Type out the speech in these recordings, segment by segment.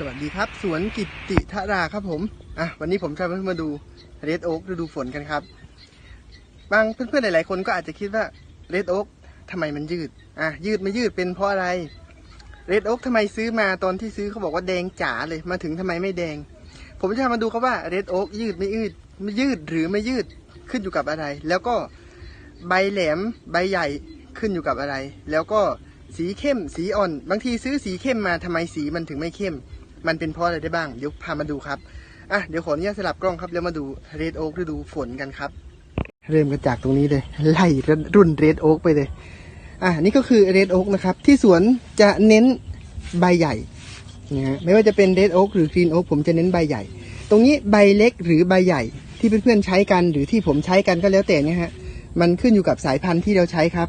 สวัสดีครับสวนกิตติทราครับผมอะวันนี้ผมจะมาดูเรดโอ๊กฤดูฝนกันครับ บางเพื่อนๆหลายๆคนก็อาจจะคิดว่าเรดโอ๊กทำไมมันยืดอะยืดไม่ยืดเป็นเพราะอะไรเรดโอ๊กทำไมซื้อมาตอนที่ซื้อเขาบอกว่าแดงจ๋าเลยมาถึงทำไมไม่แดง ผมจะมาดูครับว่าเรดโอ๊กยืดไม่ยืดไม่ยืดหรือไม่ยืดขึ้นอยู่กับอะไร แล้วก็ใบแหลมใบใหญ่ขึ้นอยู่กับอะไร แล้วก็สีเข้มสีอ่อน บางทีซื้อสีเข้มมาทำไมสีมันถึงไม่เข้ม มันเป็นเพราะอะไรได้บ้าง เดี๋ยวพามาดูครับ อะ เดี๋ยวขออนุญาตสลับกล้องครับ แล้วมาดูเรดโอ๊กฤดูฝนกันครับ เริ่มกันจากตรงนี้เลย ไล่รุ่นเรดโอ๊กไปเลย อะ นี่ก็คือเรดโอ๊กนะครับ ที่สวนจะเน้นใบใหญ่นะฮะไม่ว่าจะเป็นเรดโอ๊กหรือกรีนโอ๊กผมจะเน้นใบใหญ่ ตรงนี้ใบเล็กหรือใบใหญ่ที่เพื่อนๆใช้กันหรือที่ผมใช้กันก็แล้วแต่เนี่ยฮะ มันขึ้นอยู่กับสายพันธุ์ที่เราใช้ครับ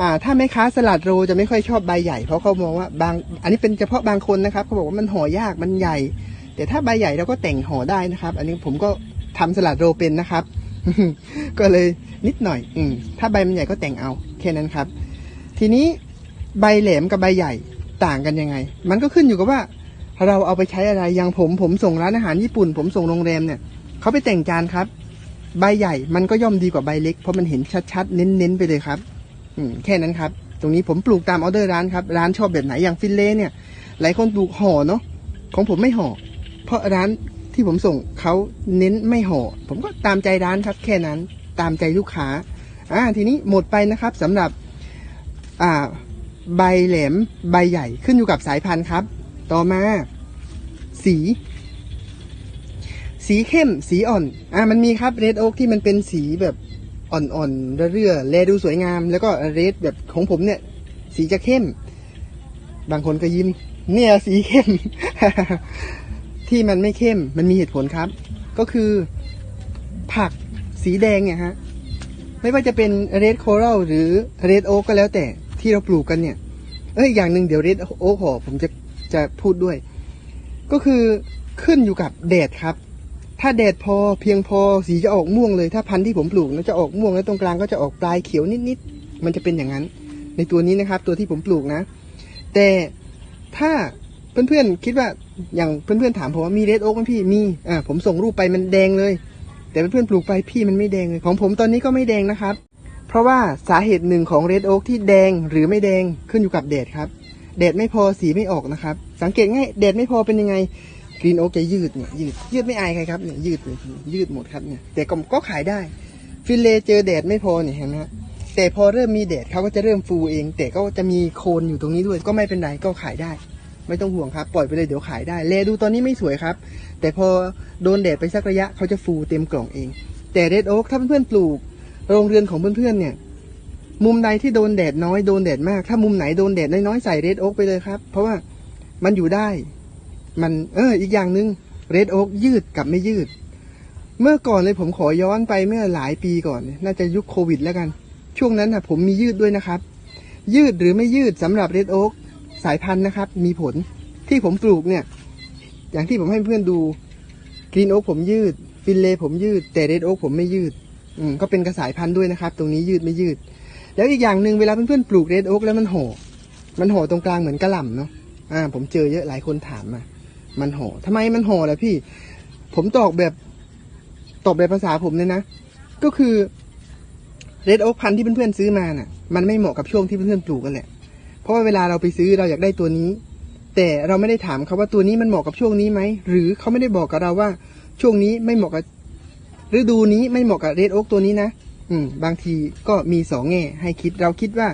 อ่าถ้าแม่ค้าสลัดโรจะไม่ค่อยชอบใบใหญ่เพราะเขามองว่าบาง อันนี้เป็นเฉพาะบางคนนะครับเขาบอกว่ามันห่อยากมันใหญ่ แต่ถ้าใบใหญ่เราก็แต่งห่อได้นะครับ อันนี้ผมก็ทำสลัดโรเป็นนะครับ ก็เลยนิดหน่อย อืมถ้าใบมันใหญ่ก็แต่งเอาแค่นั้นครับ ทีนี้ใบแหลมกับใบใหญ่ต่างกันยังไง มันก็ขึ้นอยู่กับว่า เราเอาไปใช้อะไรอย่างผมผมส่งร้านอาหารญี่ปุ่น ผมส่งโรงแรมเนี่ยเขาไปแต่งจานครับ ใบใหญ่มันก็ย่อมดีกว่าใบเล็ก เพราะมันเห็นชัดๆเน้นๆไปเลยครับ อืมแค่นั้นครับ ตรงนี้ผมปลูกตามออเดอร์ร้านครับ ร้านชอบแบบไหนอย่างฟินเล่เนี่ย หลายคนปลูกห่อเนาะของผมไม่ห่อ เพราะร้านที่ผมส่งเขาเน้นไม่ห่อ ผมก็ตามใจร้านครับ แค่นั้นตามใจลูกค้าอ่าทีนี้หมดไปนะครับสำหรับอ่าใบแหลมใบใหญ่ขึ้นอยู่กับสายพันธุ์ครับ ต่อมา สี สีเข้มสีอ่อน อ่ามันมีครับเรดโอ๊กที่มันเป็นสีแบบ อ่อนๆเรื่อๆแลดูสวยงาม แล้วก็เรดแบบของผมเนี่ย สีจะเข้ม บางคนก็ยิ้ม เนี่ยสีเข้ม ที่มันไม่เข้มมันมีเหตุผลครับ ก็คือ ผักสีแดงเนี่ยฮะ ไม่ว่าจะเป็นเรดโค r a l หรือเรดโอ๊กก็แล้วแต่ที่เราปลูกกันเนี่ยเอ้ยอย่างหนึ่งเดี๋ยวเรดโอ๊กหอผมจะจะพูดด้วย ก็คือขึ้นอยู่กับแดดครับ ถ้าแดดพอเพียงพอสีจะออกม่วงเลย ถ้าพันธุ์ที่ผมปลูกนะจะออกม่วงแล้วตรงกลางก็จะออกปลายเขียวนิดๆมันจะเป็นอย่างนั้น ในตัวนี้นะครับ ตัวที่ผมปลูกนะ แต่ถ้าเพื่อนๆคิดว่าอย่างเพื่อนๆถามผมว่ามีเรดโอ๊กไหมพี่มีอ่าผมส่งรูปไปมันแดงเลย แต่เพื่อนๆปลูกไปพี่มันไม่แดงเลยของผมตอนนี้ก็ไม่แดงนะครับ เพราะว่าสาเหตุหนึ่งของเรดโอ๊กที่แดงหรือไม่แดงขึ้นอยู่กับแดดครับแดดไม่พอสีไม่ออกนะครับ สังเกตง่ายแดดไม่พอเป็นยังไง รีนโอ๊กจะยืดเนี่ยยืดยืดไม่อายใครครับเนี่ยยืดเลยยืดหมดครับเนี่ยแต่ก็ก็ขายได้ ฟิลเลเจอแดดไม่พอเนี่ยเห็นไหมฮะแต่พอเริ่มมีแดดเขาก็จะเริ่มฟูเอง แต่ก็จะมีโคนอยู่ตรงนี้ด้วย ก็ไม่เป็นไรก็ขายได้ ไม่ต้องห่วงครับ ปล่อยไปเลยเดี๋ยวขายได้เลดูตอนนี้ไม่สวยครับ แต่พอโดนแดดไปสักระยะเขาจะฟูเต็มกล่องเอง แต่เรดโอ๊กถ้าเพื่อนๆปลูก โรงเรือนของเพื่อนๆเนี่ยมุมใดที่โดนแดดน้อยโดนแดดมาก ถ้ามุมไหนโดนแดดน้อยๆใส่เรดโอ๊กไปเลยครับ เพราะว่ามันอยู่ได้ มันเอออีกอย่างหนึ่งเรดโอ๊กยืดกับไม่ยืด เมื่อก่อนเลยผมขอย้อนไปเมื่อหลายปีก่อน น่าจะยุคโควิดแล้วกัน ช่วงนั้นนะผมมียืดด้วยนะครับ ยืดหรือไม่ยืดสำหรับเรดโอ๊กสายพันธุ์นะครับ มีผลที่ผมปลูกเนี่ย อย่างที่ผมให้เพื่อนดูกรีนโอ๊กผมยืด ฟินเลผมยืด แต่เรดโอ๊กผมไม่ยืดอืมก็เป็นกระสายพันธุ์ด้วยนะครับ ตรงนี้ยืดไม่ยืด แล้วอีกอย่างหนึ่งเวลาเพื่อนๆปลูกเรดโอ๊กแล้วมันห่อมันห่อตรงกลางเหมือนกระหล่ำเนาะอ่าผมเจอเยอะหลายคนถามมา มันห่อทำไมมันห่อล่ะพี่ ผมตอบแบบตอบแบบภาษาผมเลยนะ ก็คือเรดโอ๊กพันธุ์ที่เพื่อนๆซื้อมาน่ะ มันไม่เหมาะกับช่วงที่เพื่อนๆปลูกกันแหละ เพราะว่าเวลาเราไปซื้อเราอยากได้ตัวนี้ แต่เราไม่ได้ถามเขาว่าตัวนี้มันเหมาะกับช่วงนี้ไหม หรือเขาไม่ได้บอกกับเราว่า ช่วงนี้ไม่เหมาะกับฤดูนี้ไม่เหมาะกับเรดโอ๊กตัวนี้นะ อืม บางทีก็มีสองแง่ให้คิด เราคิดว่า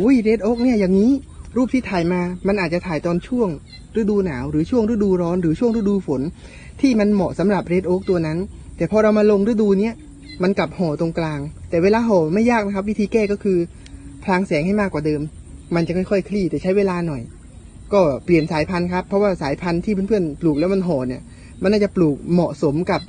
อุ้ยเรดโอ๊กเนี่ยอย่างนี้ รูปที่ถ่ายมา มันอาจจะถ่ายตอนช่วง ฤดูหนาว หรือช่วงฤดูร้อน หรือช่วงฤดูฝน ที่มันเหมาะสำหรับเรดโอ๊กตัวนั้น แต่พอเรามาลงฤดูเนี้ยมันกลับห่อตรงกลาง แต่เวลาห่อไม่ยากนะครับ วิธีแก้ก็คือพลางแสงให้มากกว่าเดิม มันจะค่อยๆคลี่แต่ใช้เวลาหน่อย ก็เปลี่ยนสายพันธุ์ครับเพราะว่าสายพันธุ์ที่เพื่อนๆปลูกแล้วมันห่อเนี่ย มันน่าจะปลูกเหมาะสมกับ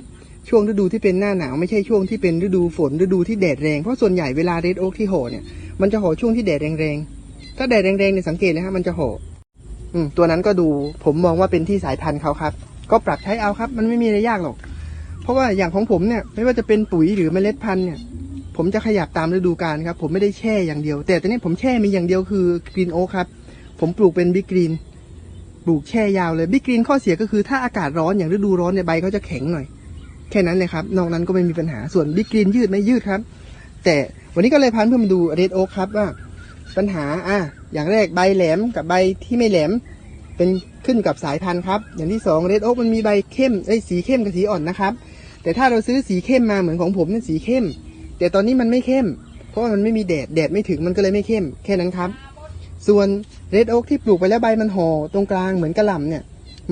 ช่วงฤดูที่เป็นหน้าหนาวไม่ใช่ช่วงที่เป็นฤดูฝนฤดูที่แดดแรงเพราะส่วนใหญ่เวลาเรดโอ๊กที่ห่อเนี่ยมันจะห่อช่วงที่แดดแรงๆถ้าแดดแรงๆเนี่ยสังเกตนะฮะมันจะห่อ อืมตัวนั้นก็ดูผมมองว่าเป็นที่สายพันธุ์เขาครับ ก็ปรับใช้เอาครับ มันไม่มีอะไรยากหรอก เพราะว่าอย่างของผมเนี่ย ไม่ว่าจะเป็นปุ๋ยหรือเมล็ดพันธุ์เนี่ย ผมจะขยับตามฤดูกาลครับ ผมไม่ได้แช่อย่างเดียว แต่ตอนนี้ผมแช่มีอย่างเดียวคือกรีนโอ๊คครับ ผมปลูกเป็นบิ๊กกรีนปลูกแช่ยาวเลยบิ๊กกรีนข้อเสียก็คือถ้าอากาศร้อนอย่างฤดูร้อนเนี่ยใบเขาจะแข็งหน่อย แค่นั้นเลยครับนอกนั้นก็ไม่มีปัญหาส่วนบิ๊กกรีนยืดไหม่ยืดครับ แต่วันนี้ก็เลยพาเพื่อนมาดูเรดโอ๊กครับว่าปัญหาอะ อย่างแรกใบแหลมกับใบที่ไม่แหลม เป็นขึ้นกับสายพันธุ์ครับ อย่างที่สองเรดโอ๊กมันมีใบเข้มไอ้สีเข้มกับสีอ่อนนะครับ แต่ถ้าเราซื้อสีเข้มมาเหมือนของผมเนี่ยสีเข้ม แต่ตอนนี้มันไม่เข้ม เพราะมันไม่มีแดดแดดไม่ถึงมันก็เลยไม่เข้มแค่นั้นครับ ส่วนเรดโอ๊กที่ปลูกไปแล้วใบมันห่อตรงกลางเหมือนกระหล่ำเนี่ย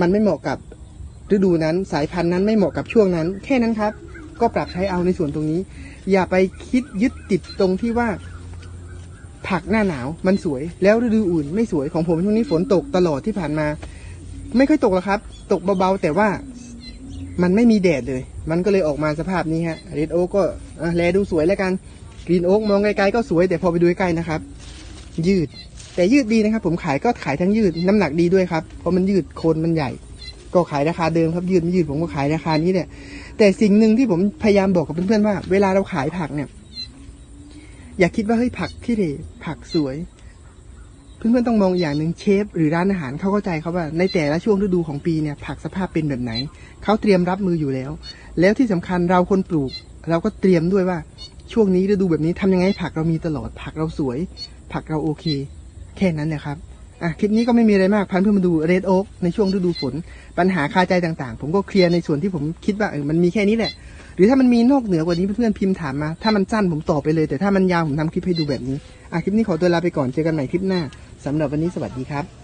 มันไม่เหมาะกับฤดูนั้นสายพันธุ์นั้นไม่เหมาะกับช่วงนั้น แค่นั้นครับ ก็ปรับใช้เอาในส่วนตรงนี้ อย่าไปคิดยึดติดตรงที่ว่า ผักหน้าหนาวมันสวย แล้วฤดูอื่นไม่สวยของผมช่วงนี้ฝนตกตลอดที่ผ่านมา ไม่ค่อยตกหรอกครับ ตกเบาๆแต่ว่ามันไม่มีแดดเลย มันก็เลยออกมาสภาพนี้ฮะเรดโอ๊กก็แลดูสวยแล้วกันกรีนโอ๊กมองไกลๆก็สวย แต่พอไปดูใกล้นะครับ ยืด แต่ยืดดีนะครับ ผมขายก็ขายทั้งยืดน้ำหนักดีด้วยครับ เพราะมันยืดโคนมันใหญ่ ก็ขายราคาเดิมครับยืดไม่ยืดผมก็ขายราคานี้เนี่ยแต่สิ่งหนึ่งที่ผมพยายามบอกกับเพื่อนๆว่า เวลาเราขายผักเนี่ย อย่าคิดว่าเฮ้ยผักที่เดผักสวย เพื่อนๆต้องมองอย่างหนึ่งเชฟหรือร้านอาหารเขาเข้าใจครับว่า ในแต่ละช่วงฤดูของปีเนี่ย ผักสภาพเป็นแบบไหนเขาเตรียมรับมืออยู่แล้ว แล้วที่สำคัญเราคนปลูก เราก็เตรียมด้วยว่าช่วงนี้ฤดูแบบนี้ทำยังไงผักเรามีตลอดผักเราสวย ผักเราโอเค แค่นั้นนะครับอะคลิปนี้ก็ไม่มีอะไรมากพันเพื่อนมาดูเรดโอ๊กในช่วงฤดูฝน ปัญหาคาใจต่างๆ ผมก็เคลียร์ในส่วนที่ผมคิดว่าเออมันมีแค่นี้แหละ รือถ้ามันมีนอกเหนือกว่านี้เพื่อนๆพิมพ์ถามมา ถ้ามันสั้นผมตอบไปเลย แต่ถ้ามันยาวผมทำคลิปให้ดูแบบนี้อะคลิปนี้ขอตัวลาไปก่อนเจอกันใหม่คลิปหน้าสำหรับวันนี้สวัสดีครับ